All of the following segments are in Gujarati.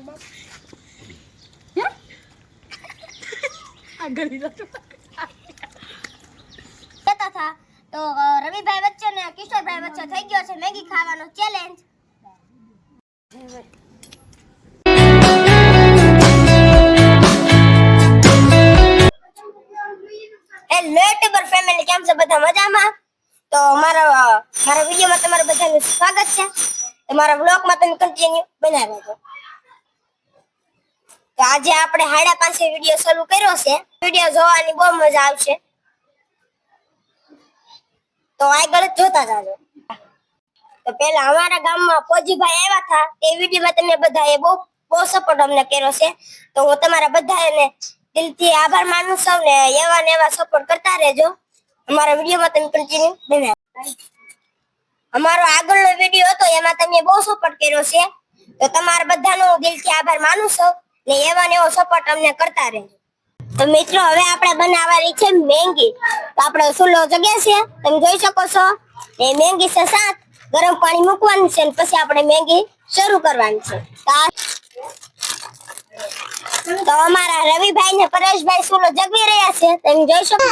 તાર બાપ હે આ ગળી જતો કહેતા હતા તો રવિભાઈ વચ્ચે ને કિશોરભાઈ વચ્ચે થઈ ગયો છે મેગી ખાવાનો ચેલેન્જ એ લેટેબર ફેમિલી કેમ બધા મજામાં? તો મારા મારા વિડીયોમાં તમારું બધાનું સ્વાગત છે. તમારા બ્લોગમાં તમે કન્ટિન્યુ બનાવી તો આજે આપણે હાડા પાસે વીડિયો શરૂ કર્યો છે. વીડિયો જોવાની બહુ મજા આવશે. તો આગળ જોતા જાજો. તો પેલા અમારા ગામમાં પોજીભાઈ આવ્યા હતા. એ વિડીયોમાં તમે બધાએ બહુ બહુ સપોર્ટ અમને કર્યો છે. તો હું તમારા બધાને દિલથી આભાર માનું છું ને એવા ને એવા સપોર્ટ કરતા રહેજો. અમારા વિડીયોમાં તમે કન્ટિન્યુ બનાવો અમારો આગળનો વીડિયો હતો, એમાં તમે બહુ સપોર્ટ કર્યો છે. તો તમારા બધાનો હું દિલથી આભાર માનું છું. ને એવા ને એવો સપોર્ટ અમને કરતા રહેજો. તો મિત્રો, હવે આપણે બનાવવાની છે મેંગી. તો આપણે સુલો જગ્યા છે? તમે જોઈ શકો છો. એ મેંગી છે સાત. ગરમ પાણી મૂકવાનું છે પછી આપણે મેંગી શરૂ કરવાની છે. તો અમારા રવિભાઈ ને પરેશભાઈ સુલો જગવી રહ્યા છે? તમે જોઈ શકો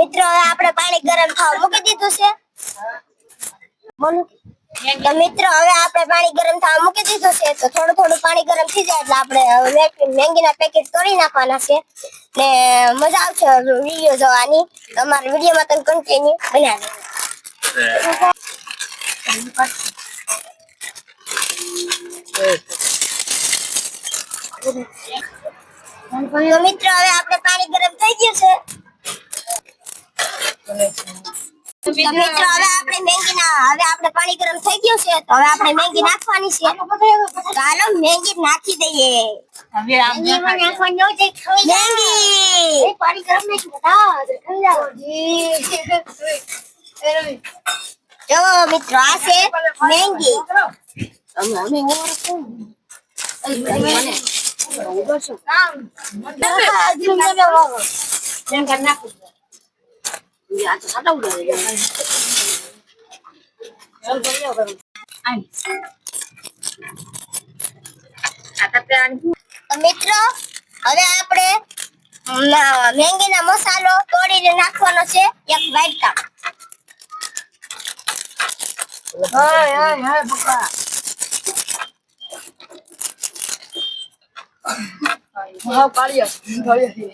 મિત્રો આપણે પાણી ગરમ થવા મૂકી દીધું છે. બોલો તો મિત્રો, હવે આપણે પાણી ગરમ થવા મૂકી દીધું છે, તો થોડું થોડું પાણી ગરમ થઈ જાય એટલે આપણે મેંગી, મેંગીના પેકેટ તોડી નાખવાના છે. ને મજા આવશે વીડિયો જોવાની. તમારા વિડીયોમાં તમે કન્ટિન્યુ બનાવી મિત્રો, હવે આપણે પાણી ગરમ થઈ ગયું છે. મિત્રો હવે આપણે મેંગી ના હવે આપણે પાણી ગરમ થઈ ગયું છે તો હવે આપણે મેંગી નાખવાની છે. તો મેંગી નાખી દઈએ. હવે આમ મેંગી પાણી ગરમ જો મિત્રો આ છે મેંગી. ઉડાડી દે ચાલ બોલ્યો કરું આઈ આ તો આની તો મિત્રો હવે આપણે મેંગી મેંગીના મસાલો તોડીને નાખવાનો છે એક વાટકા હાય હાય હાય પપ્પા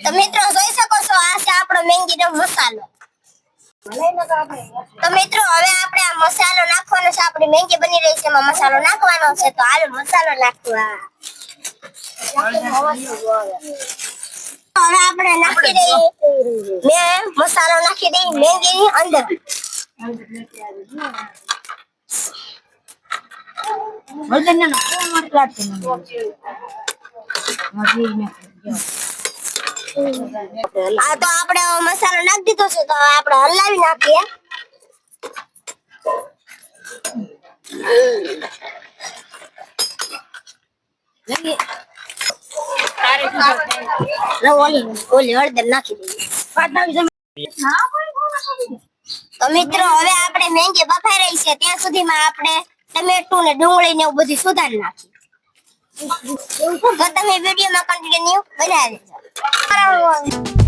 તો મિત્રો જોઈ શકો છો આ છે આપણો મેંગીનો મસાલો તો મિત્રો, હવે આપણે આ મસાલો નાખવાનો છે. આપણી મેંગી બની રહી છે. એમાં મસાલો નાખવાનો છે. તો હાલ મસાલો નાખવા. હવે આપણે નાખી દઈએ. મેં મસાલો નાખી દઈ મેંગીની અંદર. વજન ના કોણ મત લાગતું છે મજી ને આ તો આપણે મસાલો નાખી દીધો છે, તો આપણે હલાવી નાખીએ. તો મિત્રો, હવે આપણે મેંગી બફાઈ રહી છે, ત્યાં સુધીમાં આપણે ટમેટું ને ડુંગળી ને એવું બધું સુધારી નાખી તો તમે વિડીયોમાં કન્ટિન્યુ બનાવી દેજો. હવે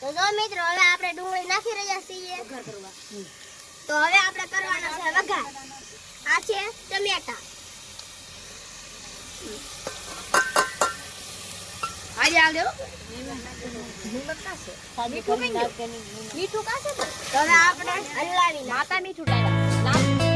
તો જો મિત્રો, હવે આપણે ડુંગળી નાખી રહ્યા છીએ. વઘાર કરવા તો હવે આપણે કરવાનો છે વઘાર. આ છે ટમેટા. આજે આ લેવો? મીઠું કઈ ગયું? મીઠું કાશે? તો તો હવે આપણે હલાવી માતા મીઠું ડાળા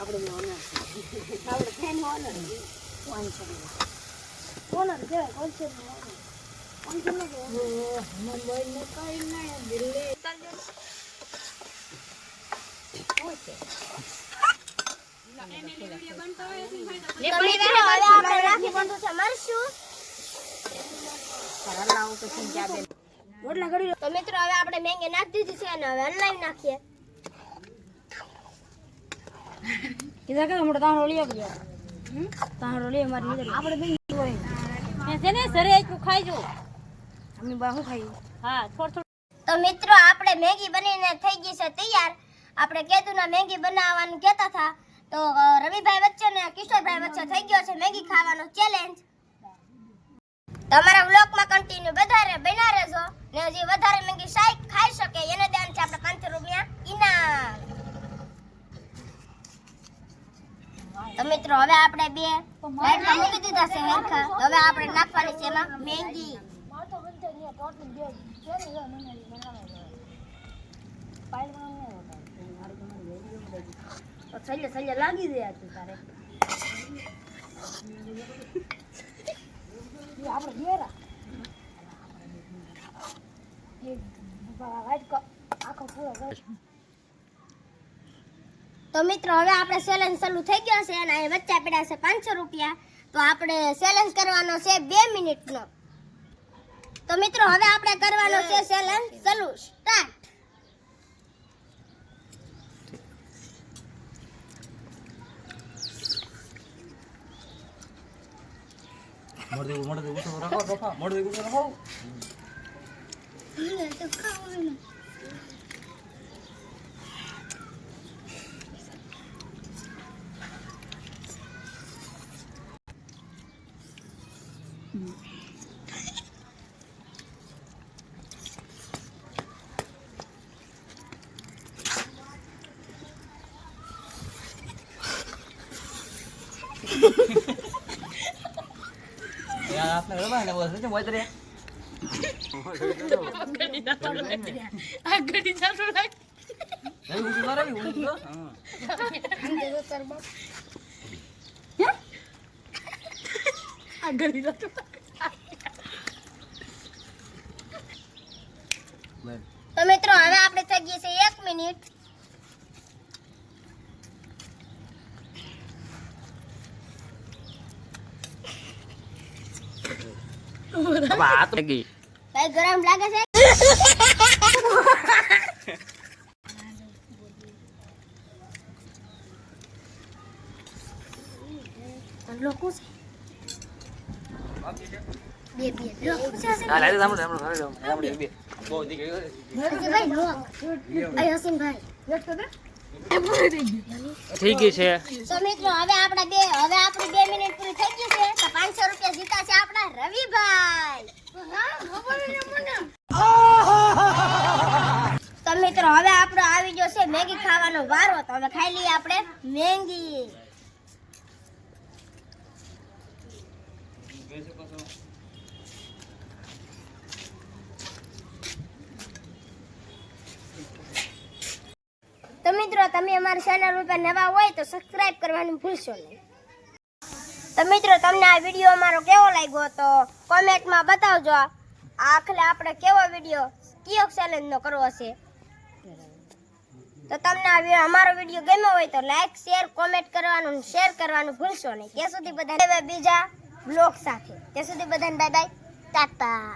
આપણે ફેન ઓનર આપણે મળશું તો મિત્રો, હવે આપણે મેંગે નાખી દીધી છે અને હવે ઓનલાઈન નાખીએ. કે હમણાં તાણ ઓલી ગયો તાણ ઓલી અમારી નીકળી આપણે બે હોય મેં છે સરે એક ખાઈજો અમે બાહુ ખાઈ હા થોડું તો મિત્રો આપણે મેગી બનીને થઈ ગઈ છે તૈયાર આપણે કેતુના મેગી બનાવવાનું કહેતા હતા તો રવિભાઈ વચ્ચે ને કિશોરભાઈ વચ્ચે થઈ ગયો છે મેગી ખાવાનો ચેલેન્જ તમારા વ્લોગમાં કન્ટિન્યુ વધારે બના રહેજો ને હજી વધારે મેગી શાય ખાઈ શકે એને દેવાનું છે આપણે પાંચસો રૂપિયા ઇનામ તો મિત્રો હવે આપણે બે લાઈટમાં મૂકી દીધા છે હરખા. હવે આપણે નાખવાની છે એમાં મેંગી. સલ્લે સલ્લે લાગી ગયા તું તારે. આપણે ઘેરા. આખો થોડો તો મિત્રો હવે આપણે સેલેન્સ ચાલુ થઈ ગયો છે અને એ વચ્ચે પડ્યા છે પાંચસો રૂપિયા. તો આપણે સેલેન્સ કરવાનો છે બે મિનિટનો. તો મિત્રો હવે આપણે કરવાનો છે સેલેન્સ ચાલુ સ્ટાર્ટ મોડ દે મોડ દે ઉઠો રાખો સોફા મોડ દે ઉઠો રાખો યાર આપને રવા ને બોલ છે મોય તરે નહીં ઉઠી મારે ઉઠી ગયો હા બોલ તો મિત્રો હવે આપણે થઈ ગઈ છે એક મિનિટ. આ તો ગઈ. ભાઈ ગરમ લાગે છે? લોકો છે. બે બે લોકો છે આ લાઈ દે સાંભળ સાંભળ સાંભળ બે બહુ દીકરી ભાઈ. લોક અય હસીનભાઈ થઈ ગઈ છે. તો મિત્રો હવે આપણે બે હવે આપણે બે મિનિટ પૂરી થઈ ગઈ છે તો પાંચસો રૂપિયા જીતા છે આપણા રવિભાઈ તો મિત્રો હવે આપણો આવી ગયો છે મેગી ખાવાનો વારો તો હવે ખાઈ લઈએ આપણે મેગી. તો મિત્રો, તમે અમારી ચેનલ ઉપર નવા હોય તો સબસ્ક્રાઇબ કરવાનું ભૂલશો નહીં. તો મિત્રો, તમને આ વીડિયો અમારો કેવો લાગ્યો તો કોમેન્ટમાં બતાવજો. આખલે આપણે કેવો વીડિયો કયો ચેલેન્જનો કરવો છે? તો તમને અમારો વીડિયો ગમ્યો હોય તો લાઈક શેર કોમેન્ટ કરવાનું શેર કરવાનું ભૂલશો નહીં. ત્યાં સુધી બધા બીજા બ્લોગ સાથે. ત્યાં સુધી બધાને બાય બાય ટાટા.